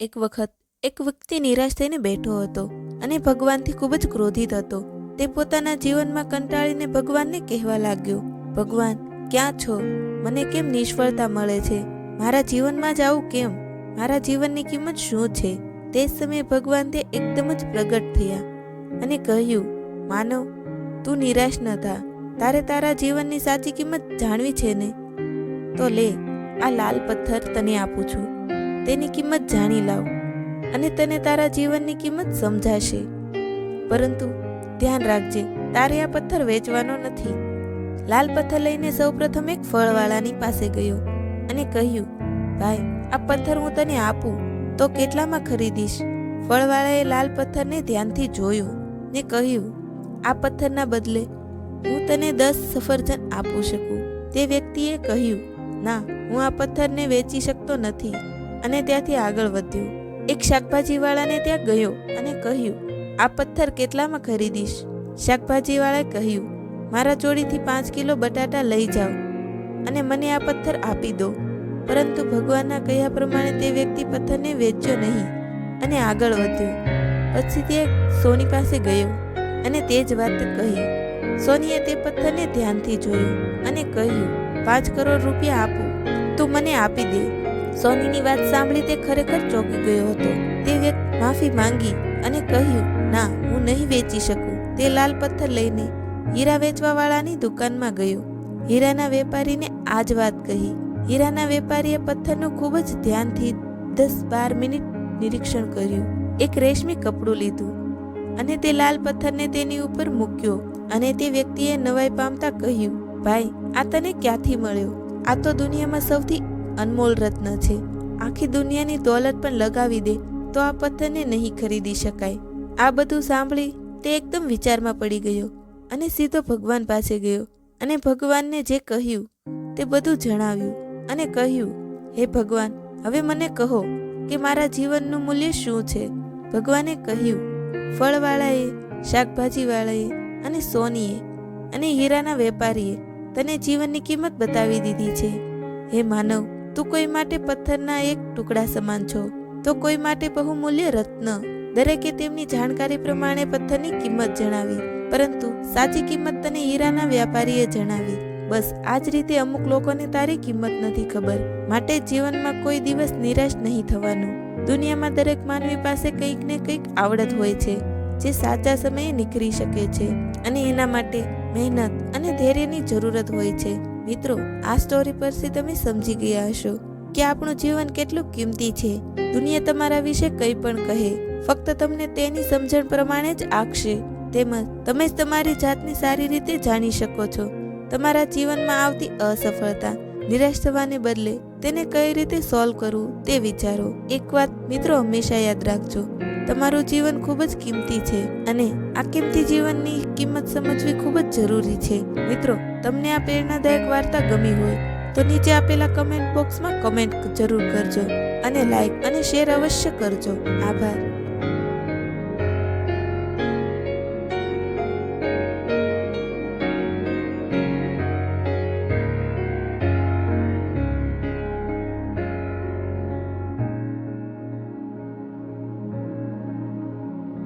એક વખત એક વ્યક્તિ નિરાશ થઈને બેઠો હતો અને ભગવાનથી ખૂબ જ ક્રોધિત હતો. તે પોતાના જીવનમાં કંટાળીને ભગવાનને કહેવા લાગ્યો, ભગવાન, ક્યાં છો? મને કેમ નિષ્ફળતા મળે છે? મારા જીવનમાં જ આવું કેમ? મારા જીવનની કિંમત શું છે? તે સમયે ભગવાન તે એકદમ જ પ્રગટ થયા અને કહ્યું, માનવ, તું નિરાશ ન થા. તારે તારા જીવનની સાચી કિંમત જાણવી છે ને? તો લે, આ લાલ પથ્થર તને આપું છું. તેની કિંમત જાણી લાવ અને તને તારા જીવનની કિંમત સમજાશે. પરંતુ ધ્યાન રાખજે, તારે આ પથ્થર વેચવાનો નથી. લાલ પથ્થર લઈને સૌપ્રથમ એક ફળવાળાની પાસે ગયો અને કહ્યું, ભાઈ, આ પથ્થર હું તને આપું, તો કેટલામાં ખરીદીશ? ફળવાળાએ લાલ પથ્થરને ધ્યાનથી જોયો ને કહ્યું, આ પથ્થરના બદલે હું તને દસ સફરજન આપું શકું. તે વ્યક્તિએ કહ્યું, ના, હું આ પથ્થરને વેચી શકતો નથી. અને ત્યાંથી આગળ વધ્યો. એક શાકભાજીવાળાને ત્યાં ગયો અને કહ્યું, આ પથ્થર કેટલામાં ખરીદીશ? શાકભાજીવાળાએ કહ્યું, મારા જોડીથી પાંચ કિલો બટાટા લઈ જાઓ અને મને આ પથ્થર આપી દો. પરંતુ ભગવાનના કહ્યા પ્રમાણે તે વ્યક્તિ પથ્થરને વેચ્યો નહીં અને આગળ વધ્યો. પછી તે સોની પાસે ગયો અને તે જ વાત કહી. સોનીએ તે પથ્થરને ધ્યાનથી જોયો અને કહ્યું, પાંચ કરોડ રૂપિયા આપું. તું મને આપી દે. સોનીની વાત સાંભળી તે ખરેખર ચોંકી ગયો હતો. તે વ્યક્તિ માફી માંગી અને કહ્યું, ના, હું નહીં વેચી શકું. તે લાલ પથ્થર લઈને હીરા વેચવાવાળાની દુકાનમાં ગયો. હીરાના વેપારીને આ જ વાત કહી. હીરાના વેપારીએ પથ્થરનું ખૂબ જ ધ્યાનથી દસ બાર મિનિટ નિરીક્ષણ કર્યું. એક રેશમી કપડું લીધું અને તે લાલ પથ્થરને તેની ઉપર મૂક્યો અને તે વ્યક્તિએ નવાઈ પામતા કહ્યું, ભાઈ, આ તને ક્યાંથી મળ્યો? આ તો દુનિયામાં સૌથી અનમોલ રત્ન છે. આખી દુનિયાની દોલત પણ લગાવી દે તો આ પથ્થરને નહીં ખરીદી શકાય. આ બધું સાંભળી તે એકદમ વિચારમાં પડી ગયો અને સીધો ભગવાન પાસે ગયો અને ભગવાનને જે કહ્યું તે બધું જણાવ્યું અને કહ્યું, હે ભગવાન, હવે મને કહો કે મારા જીવનનું મૂલ્ય શું છે? ભગવાને કહ્યું, ફળવાળાએ, શાકભાજીવાળાએ અને સોનીએ અને હીરાના વેપારીએ તને જીવનની કિંમત બતાવી દીધી છે. હે માનવ તું કોઈ માટે પથ્થરના એક ટુકડા સમાન છો? તો કોઈ માટે બહુમૂલ્ય રત્ન? દરેકે તેમની જાણકારી પ્રમાણે પથ્થરની કિંમત જણાવી, પરંતુ સાચી કિંમત તને હીરાના વ્યાપારીએ જણાવી. બસ, આ જ રીતે અમુક લોકોને તારી કિંમત નથી ખબર. માટે જીવનમાં કોઈ દિવસ નિરાશ નહીં થવાનું. દુનિયામાં દરેક માનવી પાસે કંઈક ને કંઈક આવડત હોય છે, જે સાચા સમયે નીકળી શકે છે. અને એના માટે મહેનત અને ધૈર્યની જરૂરત હોય છે. મિત્રો, આ સ્ટોરી પરથી તમે સમજી ગયા હશો કે આપણું જીવન કેટલું કિંમતી છે. દુનિયા તમારા વિશે કંઈ પણ કહે, ફક્ત તમને તેની સમજણ પ્રમાણે જ આંકશે. તેમજ, તમે જ તમારી જાતને સારી રીતે જાણી શકો છો. તમારા જીવનમાં આવતી અસફળતા, નિરાશ થવાને બદલે તેને કઈ રીતે સોલ્વ કરવું તે વિચારો. એક વાત મિત્રો હંમેશા યાદ રાખજો તમારું જીવન ખૂબ જ કિંમતી છે અને આ કિંમતી જીવનની કિંમત સમજવી ખૂબ જ જરૂરી છે. મિત્રો, તમને આ પ્રેરણાદાયક વાર્તા ગમી હોય, તો નીચે આપેલા કમેન્ટ બોક્સમાં કમેન્ટ જરૂર કરજો અને લાઈક અને શેર અવશ્ય કરજો. આભાર.